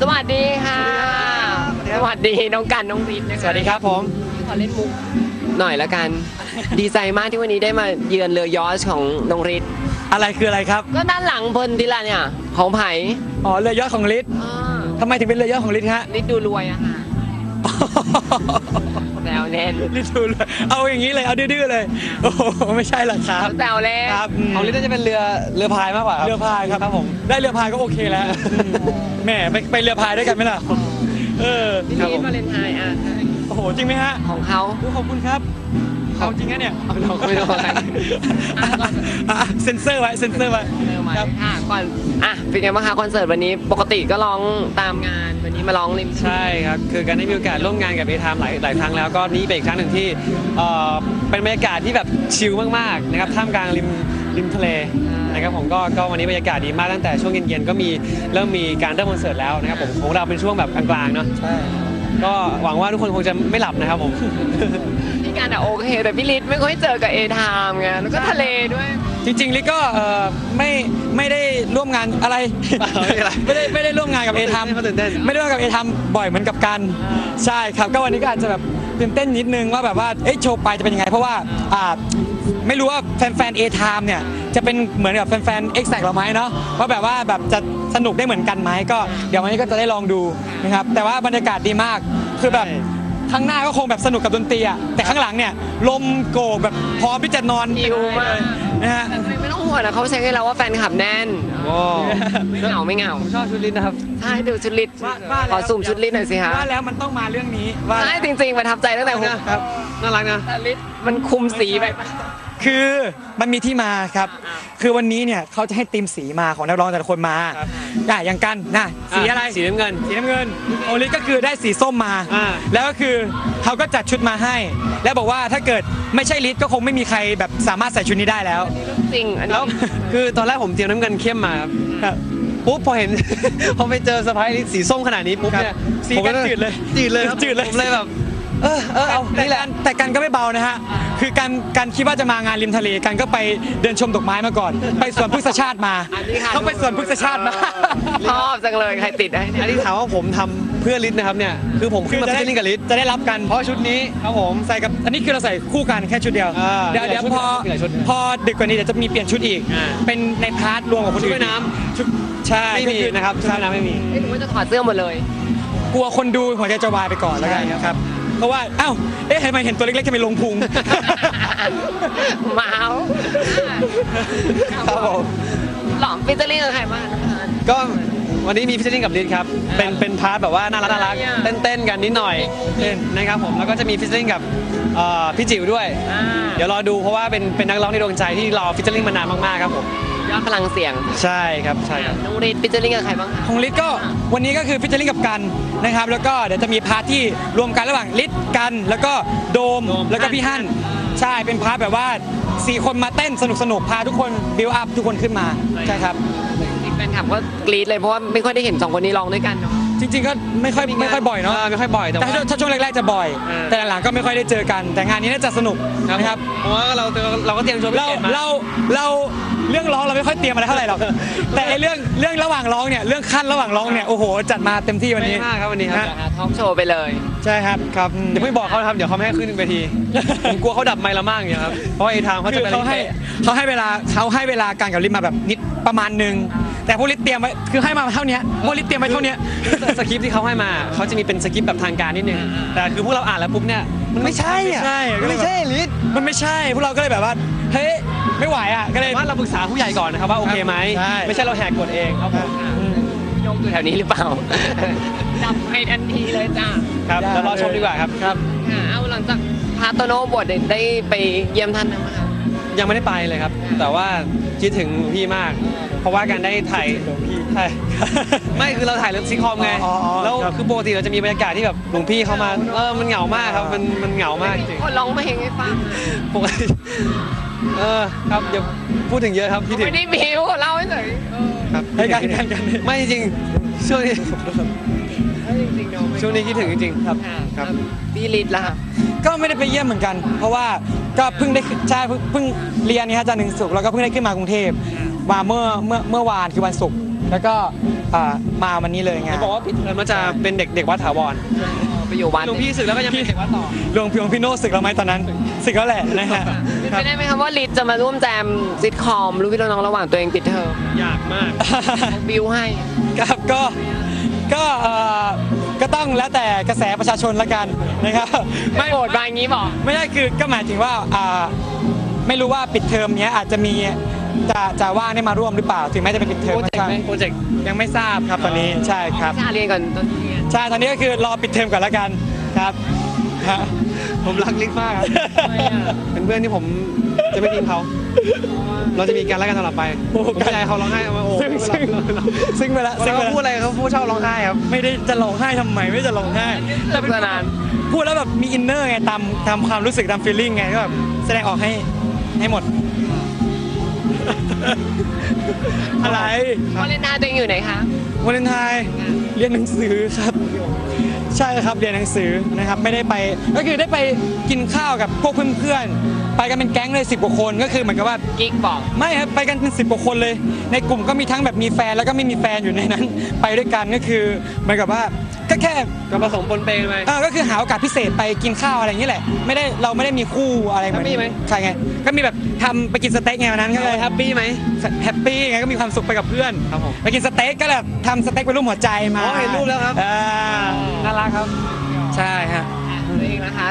สวัสดีค่ะ สวัสดีน้องกันน้องริทนะคะสวัสดีครับผม ขอเล่นมุกหน่อยละกัน ดีใจมากที่วันนี้ได้มาเยือนเรือยอชของน้องริทอะไรคืออะไรครับ ก็ด้านหลังเพลินดิละเนี่ย ของไผ่อ๋อเรือยอดของลิศอ่าทำไมถึงเป็นเรือยอดของลิศฮะ ริทดูรวยอะค่ะ แซวเล่นลิศดูเลยเอาอย่างนี้เลย เอาดื้อๆเลย โอ้โหไม่ใช่หรอกครับ แซวเล่นครับมของลิศน่าจะเป็นเรือเรือพายมากกว่าครับเรือพายครับครับผม ได้เรือพายก็โอเคแล้วอืมแหมไปไปเรือพายด้วยกันไหมล่ะ เออ พี่ครับริผทมวาเลนไทน์อะโอ้โห จริงไหมฮะ ของเขาโอ้ขอบคุณครับ เอาจริงนะเนี่ยเอาไม่ต้องไม่ต้องอะไรอะเซ็นเซอร์ไว้เซ็นเซอร์ไว้เออมาครับ ค่ะก่อนอะเป็นไงบ้างคะคอนเสิร์ตวันนี้ปกติก็ร้องตามงานวันนี้มาร้องริม ใช่ครับ คือการได้มีโอกาสร่วมงานกับเอทามหลายหลายครั้งแล้วก็นี่เป็นอีกครั้งหนึ่งที่เอ่อเป็นบรรยากาศที่แบบชิลมากๆนะครับท่ามกลางริมริมทะเลนะครับผมก็ก็วันนี้บรรยากาศดีมากตั้งแต่ช่วงเย็นๆก็มีเริ่มมีการเริ่มคอนเสิร์ตแล้วนะครับผมของเราเป็นช่วงแบบกลางๆเนาะ ใช่ ก็หวังว่าทุกคนคงจะไม่หลับนะครับผมพี่การอะโอเค แต่พี่ลิศไม่ค่อยเจอกับเอทามไงแล้วก็ทะเลด้วย จริงๆลิศก็เอ่อไม่ไม่ได้ร่วมงานอะไร ไม่เป็นไรไม่ได้ไม่ได้ร่วมงานกับเอทัมเขาตื่นเต้น ไม่ได้ร่วมกับเอทัมบ่อยเหมือนกับกันใช่ครับก็วันนี้ก็อาจจะแบบตื่นเต้นนิดนึงว่าแบบว่าเอ๊ะโชว์ไปจะเป็นยังไงเพราะว่าอ่า ไม่รู้ว่าแฟนๆเอทามเนี่ยจะเป็นเหมือนกับแฟนๆเอ็กแซกเราไหมเนาะว่าแบบว่าแบบจะสนุกได้เหมือนกันไหมก็เดี๋ยววันนี้ก็จะได้ลองดูนะครับแต่ว่าบรรยากาศดีมากคือแบบใช่ข้างหน้าก็คงแบบสนุกกับดนตรีอะแต่ข้างหลังเนี่ยลมโกกแบบพร้อมที่จะนอนชิลมากนะฮะแต่ไม่ต้องห่วงนะเขาเช็คให้เราว่าแฟนคลับแน่นโอ้ไม่เหงาไม่เหงาผมชอบชุดลิศนะครับใช่ดูชุดลิศว่าว่าแล้วขอซูมชุดลิศหน่อยสิฮะว่าแล้วมันต้องมาเรื่องนี้ว่าใช่จริงๆประทับใจตั้งแต่หัวครับน่ารักนะแต่ลิศมันคุมสีไป คือมันมีที่มาครับ คือวันนี้เนี่ยเขาจะให้ทีมสีมาของนักร้องแต่ละคนมาครับอะอย่างกันนะสีอะไรสีน้ำเงิน สีน้ำเงินโอลิสก็คือได้สีส้มมาอ่าแล้วก็คือเขาก็จัดชุดมาให้ แล้วบอกว่าถ้าเกิดไม่ใช่ลิสก็คงไม่มีใครแบบสามารถใส่ชุดนี้ได้แล้วจริงอันแล้นี้วคือตอนแรกผมเตรียมน้ำเงินเข้มมาครับครับปุ๊บพอเห็นพอไปเจอสะพายสีส้มขนาดนี้ปุ๊บเนี่ยสีผมกันจืดเลยจืดเลยครับจืดเลยผมเลยแบบ เออเออเอาแต่นี่แหละกันแต่กันก็ไม่เบานะฮะ คือการการคิดว่าจะมางานริมทะเลกันก็ไปเดินชมดอกไม้มาก่อน ไปสวนพฤกษชาติมาอันนี้ค่ะเขาไปสวนพฤกษชาติมาชอบจังเลยใครติดให้อันนี้ถามว่าผมทำเพื่อลิศนะครับเนี่ยคือผมขึ้นมาจะเพื่ได้อลิศกับลิศจะได้รับกันเพราะชุดนี้ครับผมใส่กับอันนี้คือเราใส่คู่กันแค่ชุดเดียวอ่าเดี๋ยวเดี๋ยวมีหพลายชุดอมีหลายชุดพอดึกกว่านี้เดี๋ยวจะมีเปลี่ยนชุดอีกอ่าเป็นในพาร์ทรวมกับคนชุดอื่นว่ายน้ำชุดใช่ไม่มีก็อนะครับชุดว่ายน้ำไม่มีเอ้ยหนูว่าจะถอดเสื้อหมดเลย กลัวคนดูหัวใจจะวายไปก่อนแล้วกันใช่ครับครับ เพราะว่าอ้าวเอ๊ะทำไมเห็นตัวเล็กๆทำไมลงพุงเมาส์ครับผมหลอมฟิชเจอริ่งกับใครบ้างนะคะก็วันนี้มีฟิชเชอร์ลิงกับลิศครับ เป็นเป็นพาร์ทแบบว่าน่ารักน่ารักอะไรอะเต้นเต้นๆกันนิดหน่อยเต้นนะครับผมแล้วก็จะมีฟิชเชอร์ลิงกับเอ่อพี่จิ๋วด้วยอ่าเดี๋ยวรอดูเพราะว่าเป็นเป็นนักร้องในดวงใจที่รอฟิชเชอร์ลิงมานานมากๆครับผม ยอดพลังเสียงใช่ครับใช่ครับน้องรีดฟิชเจอริ่งกับใครบ้างคะของลิศก็วันนี้ก็คือฟิชเชอร์ลิงกับกันนะครับ แล้วก็เดี๋ยวจะมีพาร์ทที่รวมกันระหว่างลิศกันแล้วก็โดมโดมแล้วก็พี่ฮั่นใช่เป็นพาร์ทแบบว่าสี่คนมาเต้นสนุกสนุกๆพาทุกคนบิวอัพทุกคนขึ้นมาใช่ครับจริงๆแฟนคลับก็กรี๊ดเลยเพราะว่าไม่ค่อยได้เห็นสองคนนี้ร้องด้วยกันเนาะจริง ๆ ก็ไม่ค่อยไม่ค่อยบ่อยเนาะไม่ค่อยบ่อยแต่แต่ว่าถ้าถ้าช่วงแรกๆจะบ่อยเออแต่หลังๆก็ไม่ค่อยได้เจอกัน แต่งานนี้น่าจะสนุกนะครับเพราะว่าเราเราก็เตรียมโชว์พิเราเศษมา เราเรา เรื่องร้องเราไม่ค่อยเตรียมอะไรเท่าไหร่หรอกแต่ไอ้เรื่องเรื่องระหว่างร้องเนี่ยเรื่องขั้นระหว่างร้องเนี่ยโอ้โหจัดมาเต็มที่วันนี้ไม่มากครับวันนี้ครับฮะทอล์กโชว์ไปเลยใช่ครับครับอืมเดี๋ยวไม่บอกเขานะครับเดี๋ยวเขาไม่ให้ขึ้นเวทีผมกลัวเขาดับไมค์เรามากอย่างเงี้ยครับเพราะว่าไอ้ทางเขาคืจะอไปเขาให้เขาให้เวลาเขาให้เวลาการกับลิศมาแบบนิดประมาณหนึ่งแต่พวกลิศเตรียมไว้คือให้มาเท่านี้พวกลิศเตรียมไว้เท่านี้สคริปต์ที่เขาให้มาเขาจะมีเป็นสคริปต์แบบทางการนิดนึงแต่คือพวกเราอ่านแล้วปุ๊บเนี่ยมันไม่ใช่อะไม่ใช่มันไม่ใช่ลิศมันไม่ใช่พวกเราก็เลยแบบว่าเฮ้ย ไม่ไหวอะก็เลยว่าเราปรึกษาผู้ใหญ่ก่อนนะครับว่าโอเคไหมใช่ ไม่ใช่เราแหกกฎเองครับผมโยกอยู่แถวนี้หรือเปล่าดับไปทันทีเลยจ้าครับแล้วรอชมดีกว่าครับ ครับ ค่ะเอาหลังจากพาโตโน่บวชเนี่ยได้ไปเยี่ยมท่านนะมั้งคะ ยังไม่ได้ไปเลยครับ แต่ว่าคิดถึงพี่มาก เพราะว่าการได้ถ่ายถ่ายไม่คือเราถ่ายเรื่องซิคคอมไงอ๋ออ๋อแล้วครับคือปกติเราจะมีบรรยากาศที่แบบหลวงพี่เขามาเออมันเหงามากครับมันมันเหงามากจริงคนร้องเพลงให้ฟังอะปกติ เออครับอย่าพูดถึงเยอะครับคิดถึงไม่ได้บิวเล่าให้หน่อยเออครับให้กันกันกันไม่จริงๆช่วงนี้แล้วจริงๆเนาะช่วงนี้คิดถึงจริงๆครับค่ะครับ พี่ลิศล่ะค่ะก็ไม่ได้ไปเยี่ยมเหมือนกัน เพราะว่าก็เพิ่งได้ขึ้นใช่เพิ่งเพิ่งเรียนนี่ฮะจันทร์ถึงศุกร์แล้วก็เพิ่งได้ขึ้นมากรุงเทพมาเมื่อเมื่อเมื่อวานคือวันศุกร์แล้วก็อ่ามาวันนี้เลยไงเขาบอกว่าปิดเทอมแล้วจะเป็นเด็กเด็กวัดถาวร ไปอยู่วัดหลวงพี่สึกแล้วก็ยังเป็นเด็กวัดต่อหลวงพี่หลวงพี่โน้ตศึกแล้วไหมตอนนั้นศึกแล้วแหละนะฮะเป็นไปได้ไหมครับว่าลิศจะมาร่วมแจมซิทคอมรู้พี่น้องระหว่างตัวเองปิดเทอมอยากมากบิวให้ครับก็ก็เอ่อก็ต้องแล้วแต่กระแสประชาชนละกันนะครับไม่โหดมาอย่างนี้บอกไม่ได้คือก็หมายถึงว่าอ่าไม่รู้ว่าปิดเทอมเนี้ยอาจจะมีจะจะว่างได้มาร่วมหรือเปล่า ถึงแม้จะเป็นปิดเทอมโปรเจกต์ไหมโปรเจกต์ยังไม่ทราบครับตอนนี้ใช่ครับชาเรียนก่อนตอนนี้ ใช่ตอนนี้ก็คือรอปิดเทอมก่อนละกันครับฮะผมรักลิศมากครับเป็นเพื่อนที่ผมจะไม่ทิ้งเขา เราจะมีการรักกันตลอดไปผมไม่อยากให้เขาร้องไห้เอามาโอ้ซึ่งซึ่งซึ่งไปละเวซึ่ลางไปเขาละพูดอะไรเขาพูดชอบร้องไห้ครับ ไม่ได้จะร้องไห้ทำไมไม่จะร้องไห้สนุกสนานพูดแล้วแบบมีอินเนอร์ไงตามตามความรู้สึกตามฟีลลิ่งไงก็แบบแสดงออกให้ให้หมด อะไรวาเลนไทน์ตัวเองอยู่ไหนคะวาเลนไทน์เรียนหนังสือครับ ใช่ครับเรียนหนังสือนะครับไม่ได้ไปก็คือได้ไปกินข้าวกับพวกเพื่อนๆไปกันเป็นแก๊งเลยสิบกว่าคนก็คือเหมือนกับว่ากิ๊กบอก ไม่ครับไปกันเป็นสิบกว่าคนเลย ในกลุ่มก็มีทั้งแบบมีแฟนแล้วก็ไม่มีแฟนอยู่ในนั้น ไปด้วยกันก็คือเหมือนกับว่าก็ แค่ก็ผสมปนเปกันไปเออก็คือหาโอกาสพิเศษไปกินข้าวอะไรอย่างนี้แหละ ไม่ได้เราไม่ได้มีคู่อะไรเหมือนแฮปปี้ไหม ใช่ไง ก็มีแบบทำไปกินสเต็กไงวันนั้นก็เลยแฮปปี้ไหมแฮปปี้ไงก็มีความสุขไปกับเพื่อนครับผมไปกินสเต็กก็แบบทำสเต็กเป็นรูปหัวใจมาอ๋อเห็นรูปแล้วครับ อ่าน่ารักครับ ใช่ฮะตัวเองนะคะ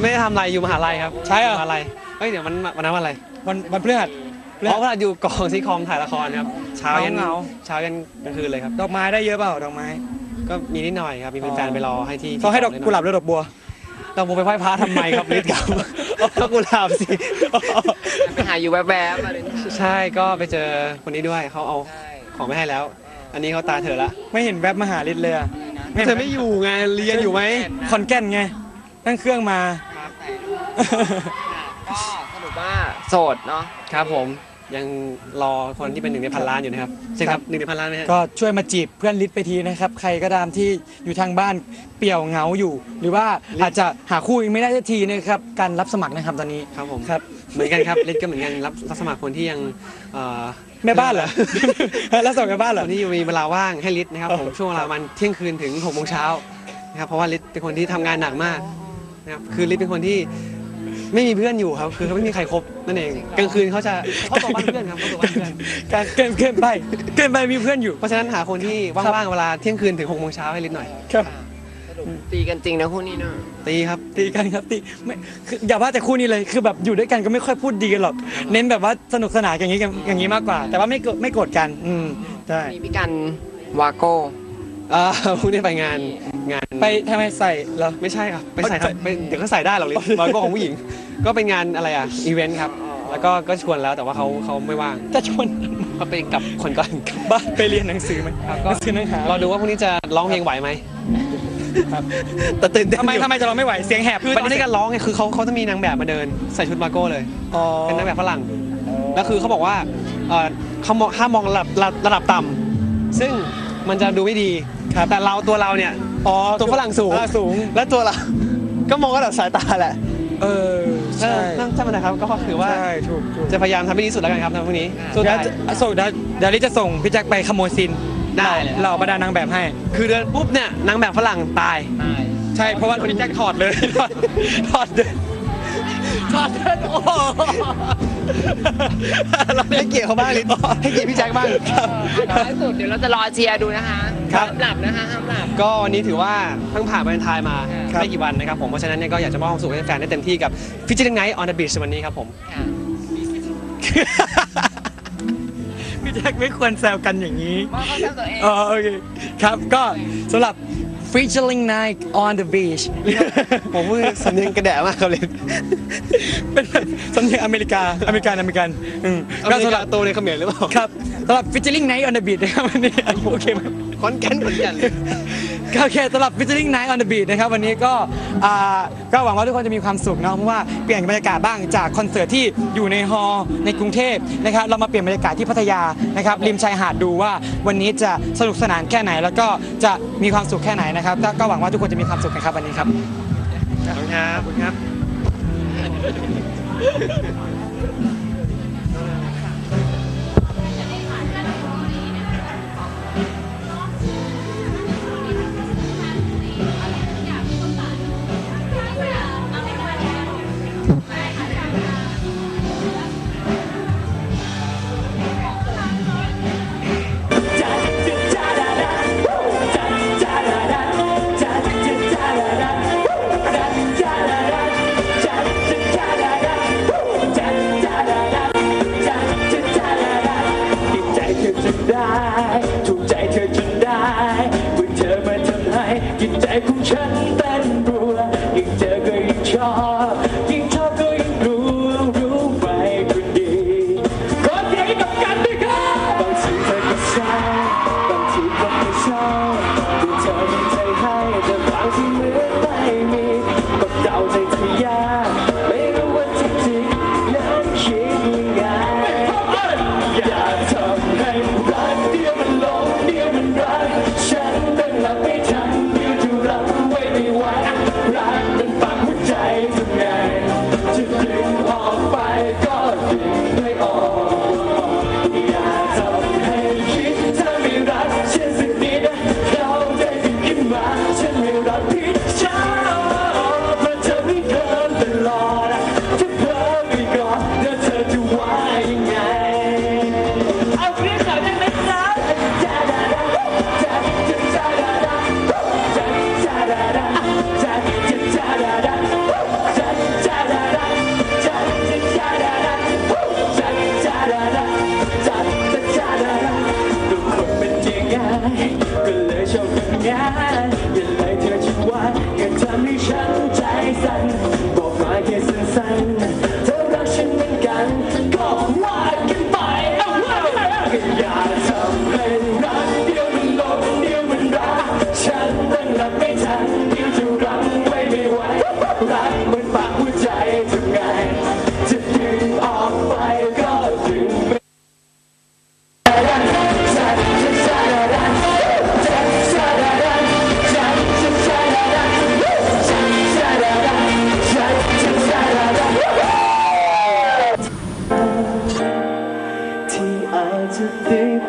ไม่ได้ทำอะไรอยู่มหาลัยครับใช่เหรอ มหาลัยเอ้ยเดี๋ยวมันวันนั้นวันอะไรวันวันพฤหัสพฤเพหัสราะว่าอยู่กองซีคอมถ่ายละครครับเช้ายันเหงา เช้ายันกลางคืนเลยครับ ดอกไม้ได้เยอะเปล่าดอกไม้ ก็มีนิดหน่อยครับ มีแฟนๆไปรอให้ที่เขาให้ดอกที่กุหลาบหรือดอกบัวเราโมไปไหว้พระทำไมครับลิศครับก็กุหลาบสิ ไปหาอยู่แวบๆวาเลนไทน์ใช่ก็ไปเจอคนนี้ด้วยเขาเอาใช่ของไม่ให้แล้ว อันนี้เขาตาเธอละไม่เห็นแวบมาหาลิศเลยอะเธอไม่อยู่ไงเรียนอยู่ไหมคอนแก่นไงนั่งเครื่องมาก็สรุปว่าโสดเนาะครับผม ยังรอคนที่เป็นหนึ่งในพันล้านอยู่นะครับใช่ครับหนึ่งในพันล้านไหมฮะ ก็ช่วยมาจีบเพื่อนลิศไปทีนะครับ ใครก็ตามที่อยู่ทางบ้านเปี่ยวเหงาอยู่ หรือว่าอาจจะหาคู่ยังไม่ได้สักทีนะครับการรับสมัครนะครับตอนนี้ครับผม ครับ เหมือนกันครับลิศก็เหมือนกันรับรับสมัครคนที่ยังเอ่อแม่บ้านเหรอ แล้วส่งแม่บ้านเหรคอนที่มีเวลาว่างให้ลิศนะครับผมช่วงเวลาประมันเที่ยงคืนถึงหกโมงเช้านะครับเพราะว่าลิศเป็นคนที่ทำงานหนักมากนะครับคือลิศเป็นคนที่ ไม่มีเพื่อนอยู่ครับ คือเขาไม่มีใครคบนั่นเอง กลางคืนเขาจะเขาตัวบ้านเพื่อนครับเขาตัวบ้านเพื่อนการเกินเกินไปเกินไปมีเพื่อนอยู่ เพราะฉะนั้นหาคนที่ว่างๆเวลาเที่ยงคืนถึงหกโมงเช้าให้ลิศหน่อยครับสรุปตีกันจริงนะคู่นี้เนาะตีครับตีกันครับตีไม่คืออย่าว่าแต่คู่นี้เลยคือแบบอยู่ด้วยกันก็ไม่ค่อยพูดดีกันหรอก เน้นแบบว่าสนุกสนานอย่างนี้กันอย่างนี้มากกว่า แต่ว่าไม่โกรธไม่โกรธกัน อืมใช่มีพี่กันวาโก้อ่าพรุ่งนี้ไปงาน งาน ไปทำไมใส่เหรอ ไม่ใช่ครับ ไปใส่ทำไปเดี๋ยวก็ใส่ได้หรอกลิศบอยก็ของผู้หญิง ก็เป็นงานอะไรอะ อีเวนต์ครับ แล้วก็ก็ชวนแล้วแต่ว่าเขาเขาไม่ว่างจะชวนเขาไปกับคนก่อนบ้านไปเรียนหนังสือไหมครับหก็นังสือหนังหาเราดูว่าพรุ่งนี้จะร้องเพลงไหวไหมครับแต่ตื่นเต้นทำไมอยู่ทำไมจะเราไม่ไหวเสียงแหบคือตอนที่การร้องเนี่ยคือเขาเขาจะมีนางแบบมาเดินใส่ชุดมาโก้เลย อ๋อเป็นนางแบบฝรั่ง แล้วคือเขาบอกว่าเอ่อเขามองห้ามมองระดับระระดับต่ำซึ่งมันจะดูไม่ดี แต่เราตัวเราเนี่ย อ๋อตัวฝรั่งสูงฝรั่งสูง และตัวเราก็มองระดับสายตาแหละ เออใช่ นั่นใช่ไหมนะครับ ก็คือว่า ใช่ถูกถูกจะพยายามทำให้ดีที่สุดแล้วกันครับในพรุ่งนี้สู้เดี๋ยวได้จะส่งเดี๋ยวเดี๋ยวลิจะส่งพี่แจ็คไปขโมยซีนได้เลยเราประดานางแบบให้ คือเดินปุ๊บเนี่ยนางแบบฝรั่งตายใช่เพราะว่าพี่แจ็คถอดเลยถอดถอดเดินถอดเดินโอ้โห เราไม่ให้เกียรติเขาบ้างลิศให้เกียรติพี่แจ็คบ้างท้ายสุดเดี๋ยวเราจะรอเชียร์ดูนะคะครับ ห้ามหลับนะคะห้ามหลับ ก็วันนี้ถือว่าเพิ่งผ่านวาเลนไทน์มาครับ ไม่กี่วันนะครับผมเพราะฉะนั้นเนี่ยก็อยากจะมอบความสุขให้แฟนได้เต็มที่กับฟิจิ n งไนท์ออนเดอะบีชวันนี้ครับผม ค่ะพี่แจ็คไม่ควรแซวกันอย่างนี้ ว่าเขาทำตัวเองอ๋อโอเคครับก็สำหรับ featuring night on the beach ผมพูดสำเนียงกระแดะมากครับเลยเป็นสำเนียงอเมริกาอเมริกันอเมริกันอืมอก็เมริสำหการับ โตในเขมรหรือเปล่าครับสำหรับ featuring night on the beach นะครับวันนี้โอเคไหม คอนแกนขอนแก่นเลย ก็โอเคสำหรับ featuring night on the beach นะครับวันนี้ก็อ่าก็หวังว่าทุกคนจะมีความสุขเนาะเพราะว่าเปลี่ยนบรรยากาศบ้างจากคอนเสิร์ตที่อยู่ในฮอลล์ในกรุงเทพนะครับเรามาเปลี่ยนบรรยากาศที่พัทยานะครับริมชายหาดดูว่าวันนี้จะสนุกสนานแค่ไหน แล้วก็จะมีความสุขแค่ไหนนะครับก็ก็หวังว่าทุกคนจะมีความสุขนะครับวันนี้ครับ ขอบคุณครับขอบคุณครับ side.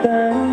time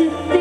you think?